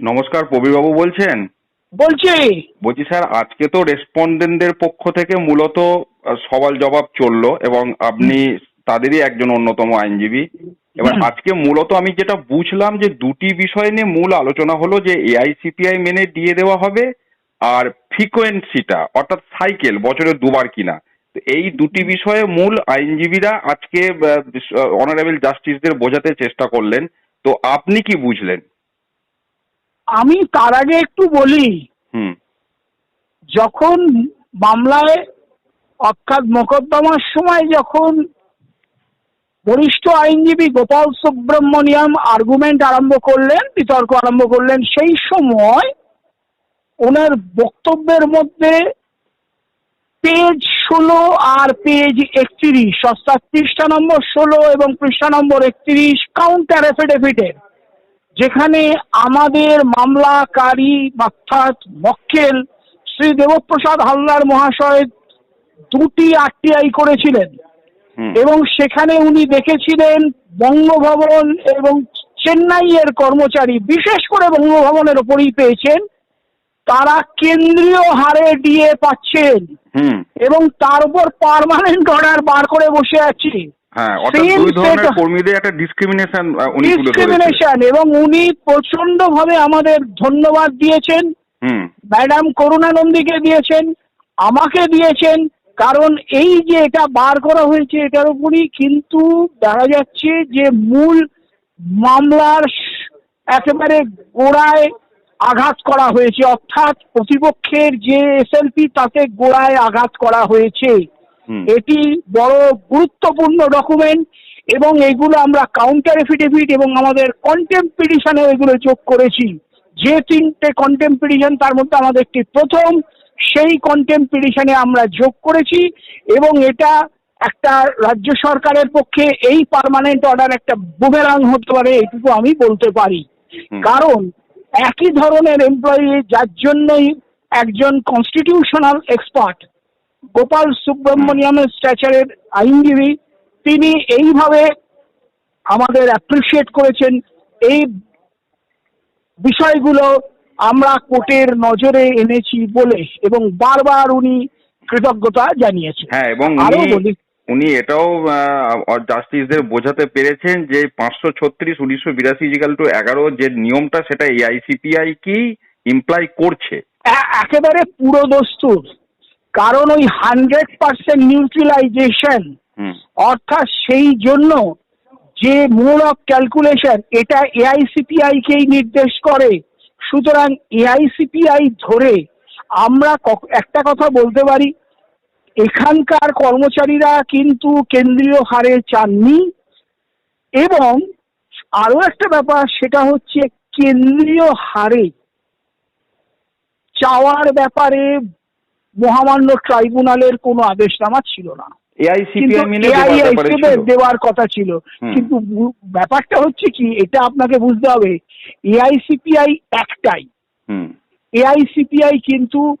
নমস্কার প্রবীরবাবু বলছেন? বলছি। বলছি স্যার আজকে তো রেসপন্ডেন্টদের পক্ষ থেকে মূলত সওয়াল জবাব চলল এবং আপনি তাদেরই একজন অন্যতম আইনজীবী। এবার আজকে মূলত আমি যেটা বুঝলাম যে দুটি বিষয় নিয়ে মূল আলোচনা হলো যে এআইসিপিআই মেনে দিয়ে দেওয়া হবে আর ফ্রিকোয়েন্সিটা অর্থাৎ সাইকেল বছরে দুবার কিনা। এই দুটি বিষয়ে মূল আইনজীবীরা আজকে অনারেবল জাস্টিসদের বোঝাতে চেষ্টা করলেন। তো আপনি কি বুঝলেন? আমি তার আগে একটু বলি হুম। যখন মামলায় অর্থাৎ মোকদ্দমার সময় যখন বরিষ্ঠ আইনজীবী গোপাল সুব্রমণিয়াম আর্গুমেন্ট আরম্ভ করলেন বিতর্ক আরম্ভ করলেন সেই সময় ওনার বক্তব্যের মধ্যে পেজ ষোলো আর পেজ একত্রিশ অর্থাৎ পৃষ্ঠা নম্বর ষোলো এবং পৃষ্ঠা নম্বর একত্রিশ কাউন্টার এফিডেভিটের যেখানে আমাদের মামলাকারী অর্থাৎ মক্কেল শ্রী দেবপ্রসাদ হালদার মহাশয় দুটি আরটিআই করেছিলেন। এবং সেখানে উনি দেখেছিলেন বঙ্গভবন এবং চেন্নাইয়ের কর্মচারী বিশেষ করে বঙ্গভবনের ওপরই পেয়েছেন তারা কেন্দ্রীয় হারে ডিএ পাচ্ছেন। এবং তার উপর পার্মানেন্ট অর্ডার বার করে বসে আছে। হ্যাঁ অর্থাৎ দুই ধরনের কর্মীদের একটা ডিসক্রিমিনেশন উনি তুলে ডিসক্রিমিনেশন এবং উনি প্রচণ্ড ভাবে আমাদের ধন্যবাদ দিয়েছেন। হুম। ম্যাডাম করুণানন্দীকে দিয়েছেন আমাকে দিয়েছেন কারণ এই যে এটা বার করা হয়েছে এটার উপরই কিন্তু দেখা যাচ্ছে যে মূল মামলার একেবারে গোড়ায় আঘাত করা হয়েছে। অর্থাৎ প্রতিপক্ষের যে এসএলপি তাতে গোড়ায় আঘাত করা হয়েছে। এটি বড় গুরুত্বপূর্ণ ডকুমেন্ট এবং এগুলো আমরা কাউন্টার এফিডেভিট এবং আমাদের কন্টেম্প পিটিশনে এগুলো যোগ করেছি। যে তিনটে কন্টেম্প পিটিশন তার মধ্যে আমাদের একটি প্রথম সেই কন্টেম্প পিটিশনে আমরা যোগ করেছি এবং এটা একটা রাজ্য সরকারের পক্ষে এই পার্মানেন্ট অর্ডার একটা বুমেরাং হতে পারে এইটুকু আমি বলতে পারি। কারণ একই ধরনের এমপ্লয়ি যার জন্যই একজন কনস্টিটিউশনাল এক্সপার্ট গোপাল সুব্রমণিয়ামের স্ট্যাচারের আইনজীবী তিনি এইভাবে আমাদের অ্যাপ্রিসিয়েট করেছেন। এই বিষয়গুলো আমরা কোর্টের নজরে এনেছি বলে এবং বারবার উনি কৃতজ্ঞতা জানিয়েছেন। হ্যাঁ এবং আরও উনি বলি উনি এটাও জাস্টিসদের বোঝাতে পেরেছেন যে পাঁচশো ছত্রিশ উনিশশো বিরাশি ইজিক্যাল টু এগারো যে নিয়মটা সেটা এআইসিপিআই কি ইমপ্লাই করছে? একেবারে পুরো দস্তুর কারণ ওই হান্ড্রেড পার্সেন্ট নিউট্রিলাইজেশন অর্থাৎ সেই জন্য যে মোড অফ ক্যালকুলেশন এটা এআইসিপিআই কেই নির্দেশ করে। সুতরাং এআইসিপিআই ধরে আমরা একটা কথা বলতে পারি এখানকার কর্মচারীরা কিন্তু কেন্দ্রীয় হারে চাননি। এবং আরও একটা ব্যাপার সেটা হচ্ছে কেন্দ্রীয় হারে চাওয়ার ব্যাপারে মহামান্য ট্রাইব্যুনালের কোনো আদেশনামা ছিল না। দেওয়ার কথা ছিল। কিন্তু ব্যাপারটা হচ্ছে কি এটা আপনাকে বুঝতে হবে এআইসিপিআই একটাই। হুম। এআইসিপিআই কিন্তু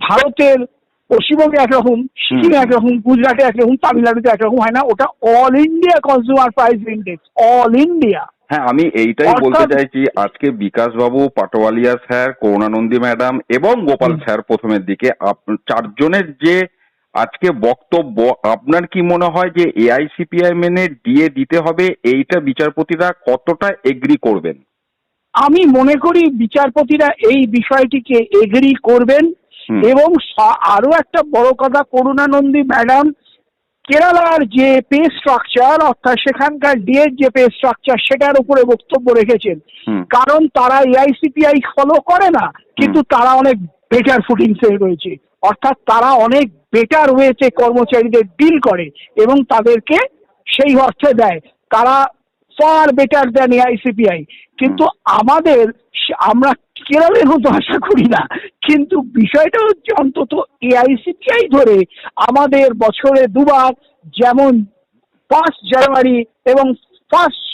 ভারতের পশ্চিমবঙ্গে একরকম সিকিমে। একরকম গুজরাটে একরকম তামিলনাড়ুতে একরকম হয় না। ওটা all India consumer price index all India হ্যাঁ আমি এইটাই বলতে চাইছি আজকে বিকাশ বাবু পাটোয়ালিয়া স্যার করুণানন্দী ম্যাডাম এবং গোপাল স্যার প্রথমের দিকে চারজনের যে আজকে বক্তব্য আপনার কি মনে হয় যে এআইসিপিআই মেনে ডিএ দিতে হবে? এইটা বিচারপতিরা কতটা এগ্রি করবেন? আমি মনে করি বিচারপতিরা এই বিষয়টিকে এগ্রি করবেন এবং আরও একটা বড় কথা করুণানন্দী ম্যাডাম কেরালার যে পে স্ট্রাকচার অর্থাৎ সেখানকার ডিএর যে পে স্ট্রাকচার সেটার উপরে বক্তব্য রেখেছেন। কারণ তারা এআইসিপিআই ফলো করে না কিন্তু তারা অনেক বেটার ফুটিংসে রয়েছে। অর্থাৎ তারা অনেক বেটার ওয়েতে কর্মচারীদের ডিল করে এবং তাদেরকে সেই অর্থে দেয়। তারা ফার বেটার দেন এআইসিপিআই কিন্তু আমাদের আমরা কেরলের মতো আশা করি না। কিন্তু বিষয়টা হচ্ছে অন্তত এআইসিপিআই ধরে আমাদের বছরে দুবার যেমন ফার্স্ট জানুয়ারি এবং ফার্স্ট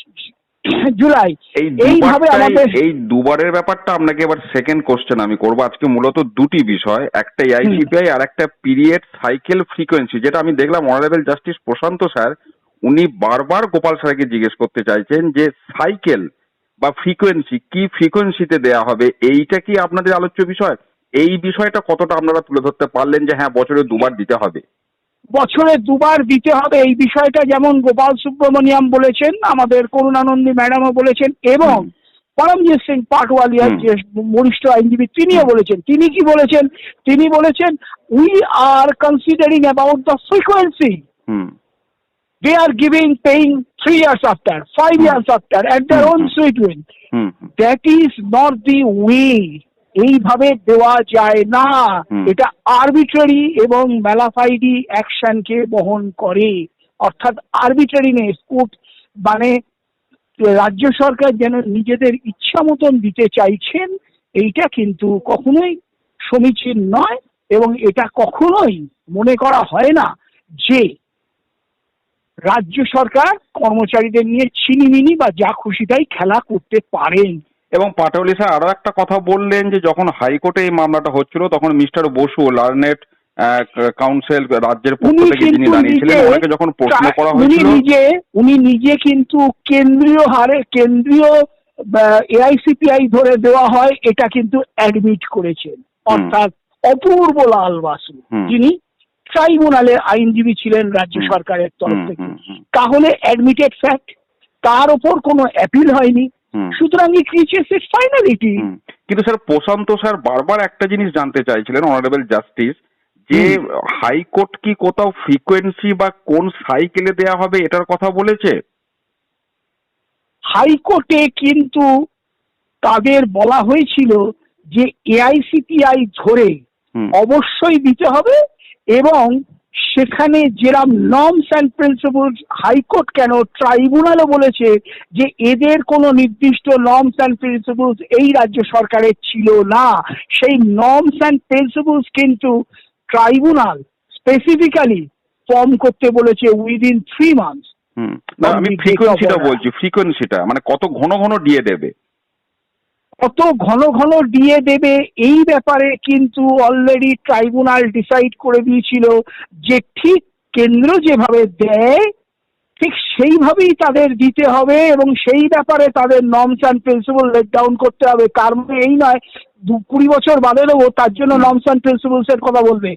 জুলাই এই এইভাবে আমাদের এই দুবারের ব্যাপারটা আপনাকে এবার সেকেন্ড কোশ্চেন আমি করব। আজকে মূলত দুটি বিষয় একটা আইসিপিআই আর একটা পিরিয়ড সাইকেল ফ্রিকোয়েন্সি যেটা আমি দেখলাম অনারেবল জাস্টিস প্রশান্ত স্যার উনি বারবার গোপাল স্যারকে জিজ্ঞেস করতে চাইছেন যে সাইকেল বা ফ্রিকোয়েন্সি কি ফ্রিকোয়েন্সিতে দেয়া হবে এইটা কি আপনাদের আলোচ্য বিষয়? এই বিষয়টা কতটা আপনারা তুলে ধরতে পারলেন যে হ্যাঁ বছরে দুবার দিতে হবে? বছরে দুবার দিতে হবে এই বিষয়টা যেমন গোপাল সুব্রমণিয়াম বলেছেন আমাদের করুণানন্দী ম্যাডামও বলেছেন এবং। পরমজিৎ সিং পাটওয়ালিয়ার। যে বরিষ্ঠ আইনজীবী তিনিও বলেছেন তিনি কি বলেছেন? তিনি বলেছেন we are considering about the frequency they are giving paying three years after, five Hmm. years after, at their own Hmm. sweet will. Hmm That is not the way. এইভাবে দেওয়া যায় না Hmm. এটা আরবিট্রারি এবং ম্যালাফাইডি অ্যাকশনকে বহন করে অর্থাৎ আরবিট্রারিনেস court মানে রাজ্য সরকার যেন নিজেদের ইচ্ছা মতন দিতে চাইছেন এইটা কিন্তু কখনোই সমীচীন নয় এবং এটা কখনোই মনে করা হয় না যে রাজ্য সরকার কর্মচারীদের নিয়ে ছিনিমিনি বা যা খুশি তাই খেলা করতে পারেন। এবং পাটালি স্যার আরও একটা কথা বললেন যে যখন হাইকোর্টে এই মামলাটা হচ্ছিল তখন মিস্টার বসু লার্নেট কাউন্সিল রাজ্যের পক্ষ থেকে যিনি দাঁড়িয়েছিলেন নিজে ওনাকে যখন প্রশ্ন করা উনি নিজে উনি নিজে কিন্তু কেন্দ্রীয় হারে কেন্দ্রীয় এআইসিপিআই ধরে দেওয়া হয় এটা কিন্তু অ্যাডমিট করেছেন। অর্থাৎ অপূর্ব লাল বাসু যিনি ট্রাইব্যুনালের আইনজীবী ছিলেন রাজ্য সরকারের তরফ থেকে। তাহলে অ্যাডমিটেড ফ্যাক্ট তার ওপর কোনো অ্যাপিল হয়নি। সুতরাং ইট রিচেস ইট ফাইনালিটি কিন্তু স্যার প্রশান্ত স্যার বারবার একটা জিনিস জানতে চাইছিলেন অনারেবল জাস্টিস যে হাইকোর্ট কি কোথাও ফ্রিকোয়েন্সি বা কোন সাইকেলে দেয়া হবে এটার কথা বলেছে? হাইকোর্টে কিন্তু তাদের বলা হয়েছিল যে এআইসিপিআই ধরে অবশ্যই দিতে হবে এবং সেখানে যেরাম norms and principles high court কেন ট্রাইব্যুনালও বলেছে যে এদের কোনো নির্দিষ্ট নর্মস অ্যান্ড প্রিন্সিপলস এই রাজ্য সরকারের ছিল না। সেই নর্মস অ্যান্ড প্রিন্সিপলস কিন্তু ট্রাইব্যুনাল স্পেসিফিক্যালি ফর্ম করতে বলেছে উইদিন থ্রি মান্থস আমি ফ্রিকোয়েন্সিটা বলছি ফ্রিকোয়েন্সিটা মানে কত ঘন ঘন দিয়ে দেবে। কত ঘন ঘন দিয়ে দেবে এই ব্যাপারে কিন্তু অলরেডি ট্রাইব্যুনাল ডিসাইড করে দিয়েছিল যে ঠিক কেন্দ্র যেভাবে দেয় ঠিক সেইভাবেই তাদের দিতে হবে এবং সেই ব্যাপারে তাদের norms and principal let down করতে হবে। তার মানে এই নয় দু কুড়ি বছর বাদে দেবো তার জন্য নর্মস অ্যান্ড প্রিন্সিপালস এর কথা বলবে।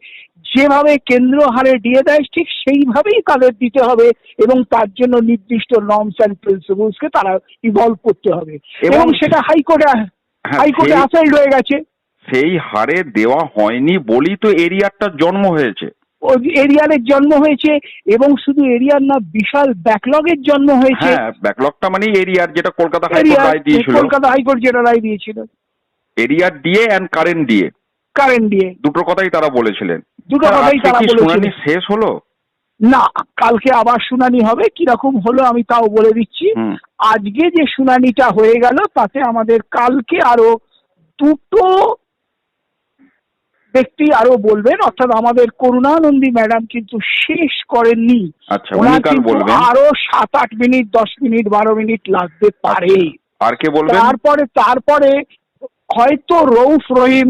যেভাবে কেন্দ্র হারে দিয়ে দেয় ঠিক সেইভাবেই তাদের দিতে হবে এবং তার জন্য নির্দিষ্ট নর্মস অ্যান্ড প্রিন্সিপালস কে তারা ইভলভ করতে হবে। এবং- সেটা হাইকোর্টে হাইকোর্টে সেই- আসাইড হয়ে গেছে। সেই হারে দেওয়া হয়নি বলেই তো এরিয়াটার জন্ম হয়েছে। এরিয়ারের জন্ম হয়েছে এবং শুধু এরিয়ার না বিশাল ব্যাকলগের জন্ম হয়েছে। হ্যাঁ ব্যাকলগটা মানে এরিয়ার যেটা কলকাতা হাইকোর্ট রায় দিয়েছিল। কলকাতা হাইকোর্ট যেটা রায় দিয়েছিল। Arrear DA and current DA current দিয়ে। দুটো কথাই তারা বলেছিলেন। দুটো কথাই তারা কি বলেছিল শুনানি শেষ হলো? না কালকে আবার শুনানি হবে কীরকম হলো আমি তাও বলে দিচ্ছি। আজকে যে শুনানিটা হয়ে গেল তাতে আমাদের কালকে আরও দুটো ব্যক্তি আরও বলবেন অর্থাৎ আমাদের করুণানন্দী ম্যাডাম কিন্তু শেষ করেননি। আচ্ছা আরও সাত আট মিনিট দশ মিনিট বারো মিনিট লাগতে পারে। আর কে বলবেন? তারপরে তারপরে হয়তো রৌফ রহিম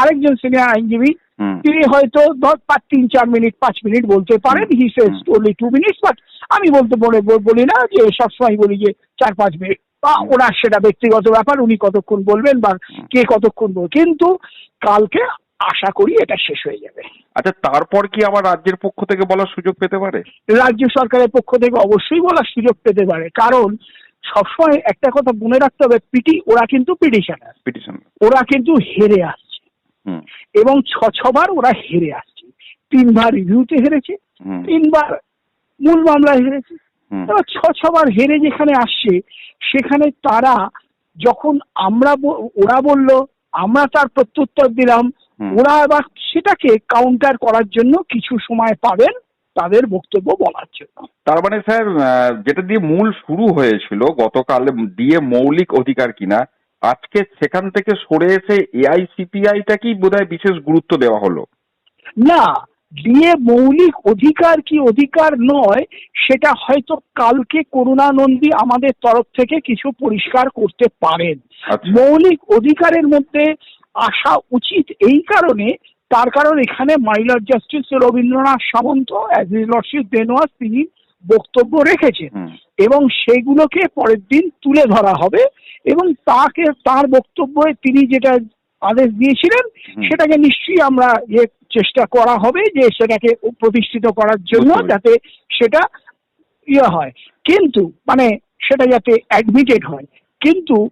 আরেকজন সিনিয়র আইনজীবী তিনি হয়তো দশ পাঁচ তিন চার মিনিট পাঁচ মিনিট বলতে পারেন he says. Only two minutes but আমি বলতে বলে বলি না যে সবসময় বলি যে চার পাঁচ মিনিট। বা ওনার সেটা ব্যক্তিগত ব্যাপার উনি কতক্ষণ বলবেন বা কে কতক্ষণ বলবেন কিন্তু কালকে আশা করি এটা শেষ হয়ে যাবে। আচ্ছা তারপর কি আবার রাজ্যের পক্ষ থেকে বলার সুযোগ পেতে পারে? রাজ্য সরকারের পক্ষ থেকে অবশ্যই বলার সুযোগ পেতে পারে। কারণ সবসময় একটা কথা মনে রাখতে হবে পিটি ওরা কিন্তু পিটিশনার। পিটিশন। ওরা কিন্তু হেরে আসছে। এবং ছ ছবার ওরা হেরে আসছে। তিনবার রিভিউতে হেরেছে তিনবার মূল মামলায় হেরেছে। এবার ছ ছবার হেরে যেখানে আসছে সেখানে তারা যখন আমরা ওরা বলল আমরা তার প্রত্যুত্তর দিলাম ওরা এবার সেটাকে কাউন্টার করার জন্য কিছু সময় পাবেন তাদের বক্তব্য বলার জন্য। তার মানে স্যার যেটা দিয়ে মূল শুরু হয়েছিল গতকাল দিয়ে মৌলিক অধিকার কিনা আজকে সেখান থেকে সরে এসে এআইসিপিআইটা কি বোধহয় বিশেষ গুরুত্ব দেওয়া হলো। না দিয়ে মৌলিক অধিকার কি অধিকার নয় সেটা হয়তো কালকে করুণানন্দী আমাদের তরফ থেকে কিছু পরিষ্কার করতে পারেন। আচ্ছা। মৌলিক অধিকারের মধ্যে আসা উচিত এই কারণে তার কারণ এখানে my lord justice Rabindranath Samanta as lordship বেনোয়াস তিনি বক্তব্য রেখেছেন এবং সেগুলোকে পরের দিন তুলে ধরা হবে এবং তাকে তার বক্তব্যে তিনি যেটা আদেশ দিয়েছিলেন সেটাকে নিশ্চয়ই আমরা ইয়ে চেষ্টা করা হবে যে সেটাকে প্রতিষ্ঠিত করার জন্য যাতে সেটা ইয়ে হয়। কিন্তু মানে সেটা যাতে অ্যাডমিটেড হয়। কিন্তু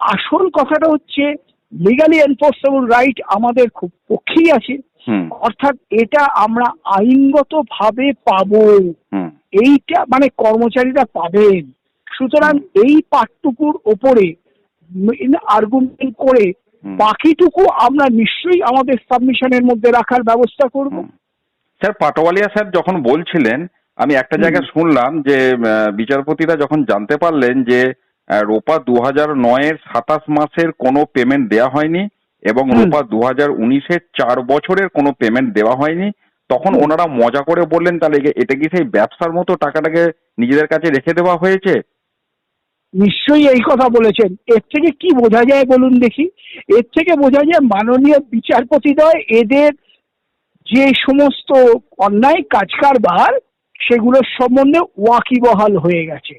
আসল কথাটা হচ্ছে লিগালি এনফোর্সেবল রাইট আমাদের খুব পক্ষেই আছে। অর্থাৎ এটা আমরা আইনগত ভাবে পাবো এইটা মানে কর্মচারীরা পাবেন। সুতরাং এই পাঠটুকুর ওপরে আর্গুমেন্ট করে বাকিটুকু আমরা নিশ্চয়ই আমাদের সাবমিশনের মধ্যে রাখার ব্যবস্থা করব। স্যার পাটোয়ালিয়া স্যার যখন বলছিলেন আমি একটা জায়গায় শুনলাম যে বিচারপতিরা যখন জানতে পারলেন যে রোপা দু হাজার নয়ের সাতাশ মাসের কোনো পেমেন্ট দেওয়া হয়নি এবং রোপা দু হাজার উনিশের চার বছরের কোনো পেমেন্ট দেওয়া হয়নি তখন ওনারা মজা করে বললেন, তাহলে এটা কি সেই ব্যবসার মতো টাকাটাকে নিজেদের কাছে রেখে দেওয়া হয়েছে? নিশ্চয়ই এই কথা বলেছেন। এর থেকে কি বোঝা যায় বলুন দেখি? এর থেকে বোঝা যায় মাননীয় বিচারপতিদ্বয় এদের যে সমস্ত অন্যায় কাজ কারবার সেগুলোর সম্বন্ধে ওয়াকিবহাল হয়ে গেছে।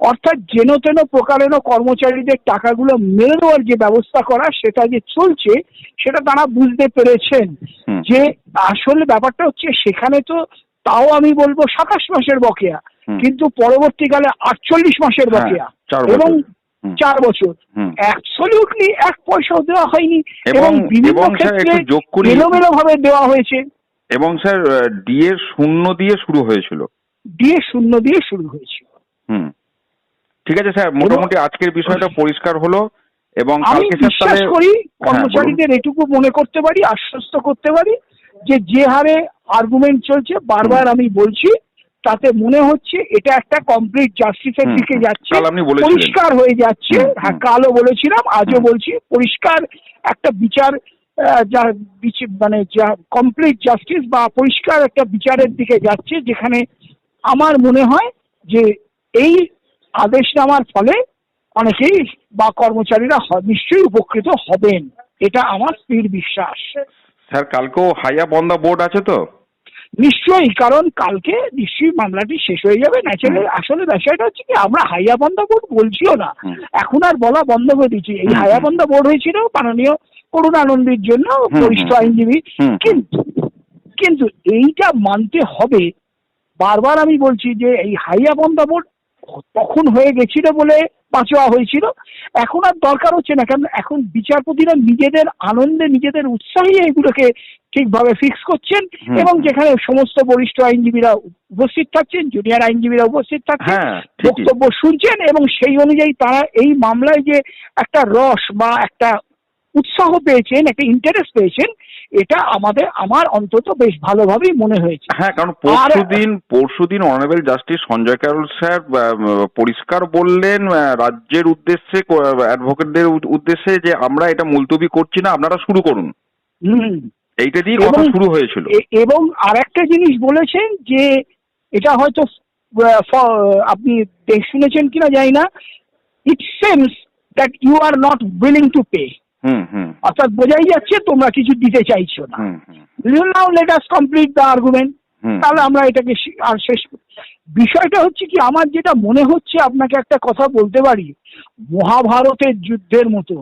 অর্থাৎ যেন তেন প্রকারেণ কর্মচারীদের টাকাগুলো মেরে দেওয়ার যে ব্যবস্থা করা সেটা যে চলছে সেটা তারা বুঝতে পেরেছেন। যে আসলে ব্যাপারটা হচ্ছে সেখানে তো তাও আমি বলব সাতাশ মাসের বকেয়া কিন্তু পরবর্তীকালে আটচল্লিশ মাসের হ্যাঁ, বকেয়া এবং চার বছর। অ্যাবসলিউটলি এক পয়সাও দেওয়া হয়নি এবং- বিভিন্ন ক্ষেত্রে এলোমেলো ভাবে দেওয়া হয়েছে। এবং স্যার ডি এর শূন্য দিয়ে শুরু হয়েছিল। দিয়ে শূন্য দিয়ে শুরু হয়েছিল। হুম। ঠিক আছে স্যার মোটামুটি আজকের বিষয়টা পরিষ্কার হলো এবং আমি বিশ্বাস করি হ্যাঁ, কর্মচারীদের এটুকু মনে করতে পারি আশ্বস্ত করতে পারি যে যে হারে আর্গুমেন্ট চলছে বারবার আমি বলছি তাতে মনে হচ্ছে এটা একটা কমপ্লিট জাস্টিসের দিকে যাচ্ছে। পরিষ্কার হয়ে যাচ্ছে। হ্যাঁ কালও বলেছিলাম আজও বলছি পরিষ্কার একটা বিচার যা মানে যা কমপ্লিট জাস্টিস বা পরিষ্কার একটা বিচারের দিকে যাচ্ছে যেখানে আমার মনে হয় যে এই আদেশনামার ফলে অনেকেই বা কর্মচারীরা নিশ্চয়ই উপকৃত হবেন। এটা আমার স্থির বিশ্বাস। স্যার কালকেও হাইয়া বন্দা বোর্ড আছে তো? নিশ্চয়ই কারণ কালকে নিশ্চয়ই মামলাটি শেষ হয়ে যাবে। ন্যাচারাল আসলে বিষয়টা হচ্ছে কি আমরা হাইয়াবন্দা বোর্ড বলছিও না। এখন আর বলা বন্ধ করে দিচ্ছি। এই হুম। হাইয়াবন্দা বোর্ড হয়েছিল মাননীয় করুণানন্দীর জন্য বরিষ্ঠ আইনজীবী। কিন্তু কিন্তু এইটা মানতে হবে। বারবার আমি বলছি যে এই হাইয়াবন্দা বোর্ড তখন হয়ে গেছিল বলে বাঁচোয়া হয়েছিল। এখন আর দরকার হচ্ছে না কারণ এখন বিচারপতিরা নিজেদের আনন্দে নিজেদের উৎসাহে এগুলোকে ঠিকভাবে ফিক্স করছেন এবং যেখানে সমস্ত বরিষ্ঠ আইনজীবীরা উপস্থিত থাকছেন জুনিয়র আইনজীবীরা উপস্থিত থাকছেন হ্যাঁ বক্তব্য শুনছেন এবং সেই অনুযায়ী তারা এই মামলায় যে একটা রস বা একটা উৎসাহ পেয়েছেন একটা ইন্টারেস্ট পেয়েছেন এটা আমাদের আমার অন্তত বেশ ভালোভাবেই মনে হয়েছে। হ্যাঁ কারণ পরশুদিন পরশুদিন honourable justice Sanjay Karol sir পরিষ্কার বললেন রাজ্যের উদ্দেশ্যে অ্যাডভোকেটদের উদ্দেশ্যে যে আমরা এটা মুলতবি করছি না আপনারা শুরু করুন। এইটা দিয়ে কথা শুরু হয়েছিল। এবং আরেকটা জিনিস বলেছেন যে এটা হয়তো আপনি শুনেছেন কিনা জানি না it seems that you are not willing to pay অর্থাৎ বোঝাই যাচ্ছে তোমরা কিছু দিতে চাইছো না। Now let us complete the argument. তাহলে আমরা এটাকে আর শেষ বিষয়টা হচ্ছে কি আমার যেটা মনে হচ্ছে আপনাকে একটা কথা বলতে পারি। মহাভারতের যুদ্ধের মতো।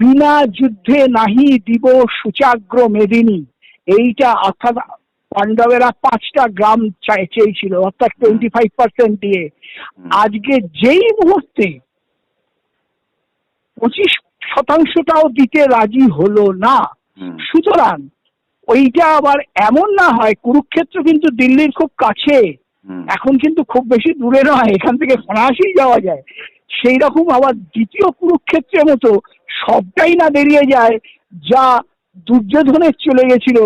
বিনা যুদ্ধে নাহি দিব সুচাগ্র মেদিনী। এইটা অর্থাৎ পাণ্ডবেরা পাঁচটা গ্রাম চাই চেয়েছিল অর্থাৎ টোয়েন্টি ফাইভ পার্সেন্ট দিয়ে আজকে যেই মুহূর্তে পঁচিশ শতাংশটাও দিতে রাজি হলো না। সুতরাং ওইটা আবার এমন না হয় কুরুক্ষেত্র কিন্তু দিল্লির খুব কাছে। এখন কিন্তু খুব বেশি দূরে নয় এখান থেকে ফরাসি যাওয়া যায়। সেই রকম আবার দ্বিতীয় কুরুক্ষেত্রের মতো সবটাই না বেরিয়ে যায় যা দুর্যোধনের চলে গেছিল।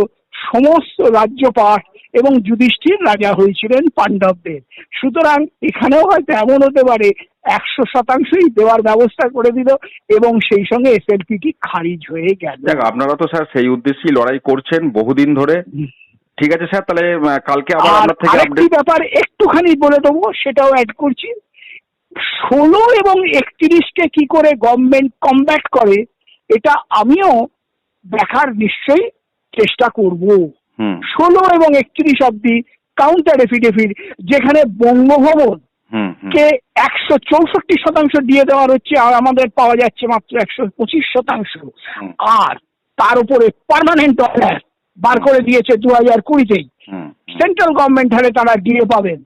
সমস্ত রাজ্যপাঠ এবং যুধিষ্ঠির রাজা হয়েছিলেন পাণ্ডবদের। সুতরাং এখানেও হয়তো এমন হতে পারে একশো শতাংশই দেওয়ার ব্যবস্থা করে দিল এবং সেই সঙ্গে এসএলপিটি খারিজ হয়ে গেল। দেখ আপনারা তো স্যার সেই উদ্দেশ্যেই লড়াই করছেন বহুদিন ধরে। ঠিক আছে স্যার তাহলে কালকে আবার আপনার থেকে আরেকটি ব্যাপার একটুখানি বলে দেবো সেটাও অ্যাড করছি। ষোলো এবং একত্রিশকে কি করে গভর্নমেন্ট কমব্যাট করে এটা আমিও দেখার নিশ্চয়ই চেষ্টা করব। ষোলো এবং একত্রিশ অব্দি কাউন্টার এফিডেভিট যেখানে বঙ্গভবন কে একশো চৌষট্টি শতাংশ দিয়ে দেওয়ার হচ্ছে আর আমাদের পাওয়া যাচ্ছে মাত্র একশো পঁচিশ শতাংশ। আর তার উপরে পার্মানেন্ট অর্ডার বার করে দিয়েছে দু হাজার কুড়িতেই। সেন্ট্রাল গভর্নমেন্ট হারে তারা দিয়ে পাবেন।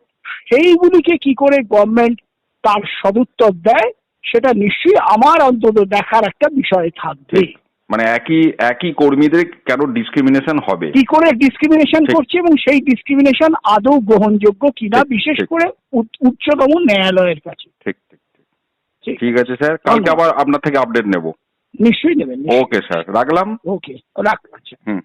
সেইগুলিকে কি করে গভর্নমেন্ট তার সদুত্তর দেয় সেটা নিশ্চয়ই আমার অন্তত দেখার একটা বিষয় থাকবে। মানে একই একই কর্মীদের কেন ডিসক্রিমিনেশন হবে? কি করে ডিসক্রিমিনেশন করছে এবং সেই ডিসক্রিমিনেশন আদৌ গ্রহণযোগ্য কিনা বিশেষ করে উচ্চতম ন্যায়ালয়ের কাছে। ঠিক ঠিক ঠিক। ঠিক। আছে স্যার কালকে আবার আপনার থেকে আপডেট নেব। নিশ্চয়ই নেবেন ওকে স্যার রাখলাম। ওকে রাখ আচ্ছা। হুম।